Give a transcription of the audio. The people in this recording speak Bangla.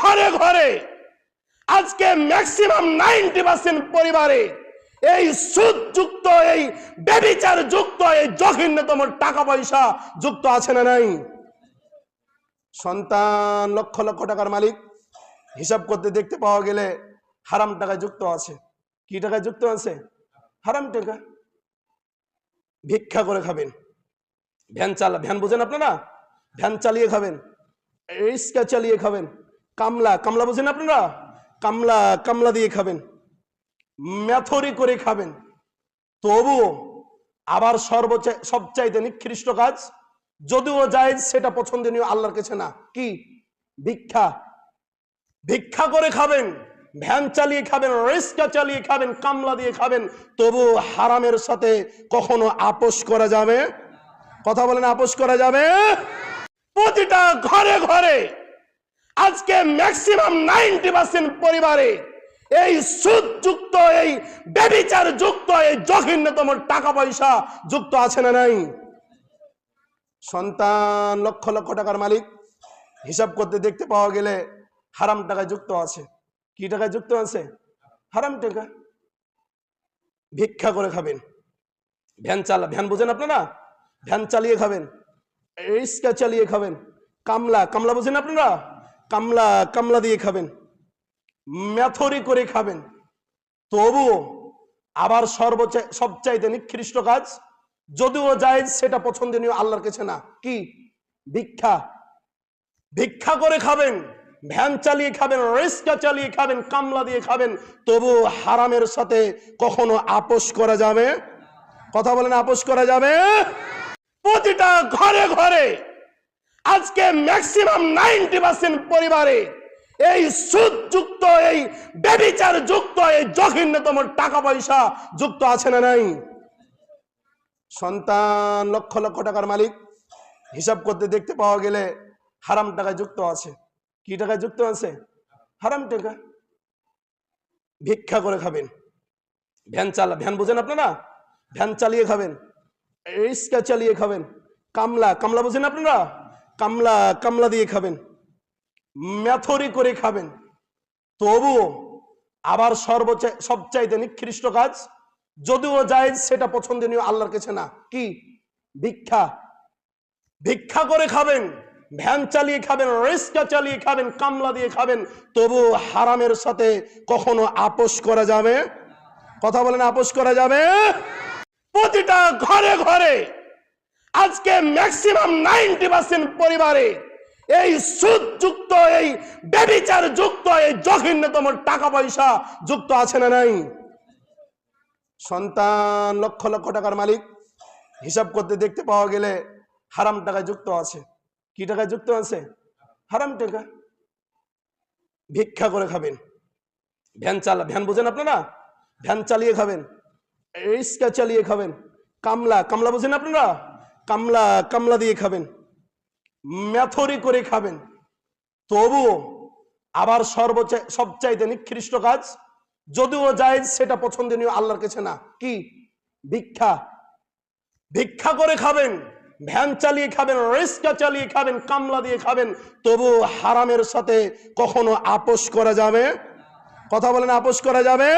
ঘরে ঘরে আজকে ম্যাক্সিমাম নাইনটি পার্সেন্ট পরিবারে এই সুদ যুক্ত এই ব্যবিচার যুক্ত এই জঘন্যতম টাকা পয়সা যুক্ত আছে না নাই? সন্তান লক্ষ লক্ষ টাকার মালিক। হিসাব করতে দেখতে পাওয়া গেলে হারাম টাকায় যুক্ত আছে। কি টাকায় যুক্ত আছে? হারাম টাকা। ভিক্ষা করে খাবেন। ভ্যান চালা ভ্যান বোঝেন আপনারা? ভ্যান চালিয়ে খাবেন। রিক্সা চালিয়ে খাবেন। কামলা কামলা বোঝেন আপনারা? কামলা কামলা দিয়ে খাবেন। ম্যাথরি করে খাবেন। তবুও আবার সর্বোচ্চ, সবচাইতে নিকৃষ্ট কাজ, যদিও যায় সেটা পছন্দনীয় আল্লাহর কাছে না। কি? ভিক্ষা। ভিক্ষা করে খাবেন, ভ্যান চালিয়ে খাবেন রিক্সা চালিয়ে খাবেন, কামলা দিয়ে খাবেন তবু হারামের সাথে কখনো আপোষ করা যাবে? কথা বলেন, আপোষ করা যাবে? প্রতিটা ঘরে ঘরে আজকে ম্যাক্সিমাম নাইনটি পার্সেন্ট পরিবারে এই সুদ যুক্ত এই ব্যবিচার যুক্ত এই জঘন্যতম টাকা পয়সা যুক্ত আছে না নাই? সন্তান লক্ষ লক্ষ টাকার মালিক। হিসাব করতে দেখতে পাওয়া গেলে হারাম টাকায় যুক্ত আছে। কি টাকায় যুক্ত আছে? হারাম টাকা। ভিক্ষা করে খাবেন। ভ্যান চালা, ভ্যান বোঝেন আপনারা? ভ্যান চালিয়ে খাবেন। রিক্সা চালিয়ে খাবেন। কামলা কামলা বোঝেন আপনারা? কামলা কামলা দিয়ে খাবেন, ম্যাথরি করে খাবেন। তবুও আবার সর্বোচ্চ, সবচাইতে নিকৃষ্ট কাজ, যদিও যায় সেটা পছন্দনীয় আল্লাহর কাছে না। কি? ভিক্ষা। ভিক্ষা করে খাবেন, ভ্যান চালিয়ে খাবেন রিক্সা চালিয়ে খাবেন, কামলা দিয়ে খাবেন তবু হারামের সাথে কখনো আপোষ করা যাবে? কথা বলেন, আপোষ করা যাবে? প্রতিটা ঘরে ঘরে আজকে ম্যাক্সিমাম নাইনটি পার্সেন্ট পরিবারে এই সুদ যুক্ত এই ব্যবিচার যুক্ত এই জঘন্যতম টাকা পয়সা যুক্ত আছে না নাই? সন্তান লক্ষ লক্ষ টাকার মালিক। হিসাব করতে দেখতে পাওয়া গেলে হারাম টাকায় যুক্ত আছে। কি টাকায় যুক্ত আছে? হারাম টাকা। ভিক্ষা করে খাবেন। ভ্যান চালা, ভ্যান বোঝেন আপনারা? ভ্যান চালিয়ে খাবেন। রিক্সা চালিয়ে খাবেন। কামলা কামলা বোঝেন আপনারা? কামলা কামলা দিয়ে খাবেন। ম্যাথরি করে খাবেন। তবুও আবার সর্বোচ্চ, সবচাইতে নিকৃষ্ট কাজ, যদিও যায় সেটা পছন্দনীয় আল্লাহর কাছে না। কি? ভিক্ষা। ভিক্ষা করে খাবেন, ভ্যান চালিয়ে খাবেন, রিক্সা চালিয়ে খাবেন, কামলা দিয়ে খাবেন তবু হারামের সাথে কখনো আপোষ করা যাবে? কথা বলেন, আপোষ করা যাবে? প্রতিটা ঘরে ঘরে আজকে ম্যাক্সিমাম নাইনটি পার্সেন্ট পরিবারে এই সুদ যুক্ত এই ব্যবিচার যুক্ত এই জঘন্যতম টাকা পয়সা যুক্ত আছে না নাই? সন্তান লক্ষ লক্ষ টাকার মালিক, হিসাব করতে দেখতে পাওয়া গেলে হারাম টাকা যুক্ত আছে। কি টাকায় যুক্ত আছে? হারাম টাকা। ভিক্ষা করে খাবেন। ভ্যান চালা, ভ্যান বোঝেন আপনারা? ভ্যান চালিয়ে খাবেন। রিক্সা চালিয়ে খাবেন। কামলা কামলা বোঝেন আপনারা? কামলা কামলা দিয়ে খাবেন, ম্যাথরি করে খাবেন। তবুও আবার সর্বোচ্চ সবচাইতে নিকৃষ্ট কাজ, যদিও যায় সেটা পছন্দনীয় আল্লাহর কাছে না। কি? ভিক্ষা। ভিক্ষা করে খাবেন, ভ্যান চালিয়ে খাবেন, রিক্সা চালিয়ে খাবেন, কামলা দিয়ে খাবেন তবু হারামের সাথে কখনো আপোষ করা যাবে? কথা বলেন, আপোষ করা যাবে?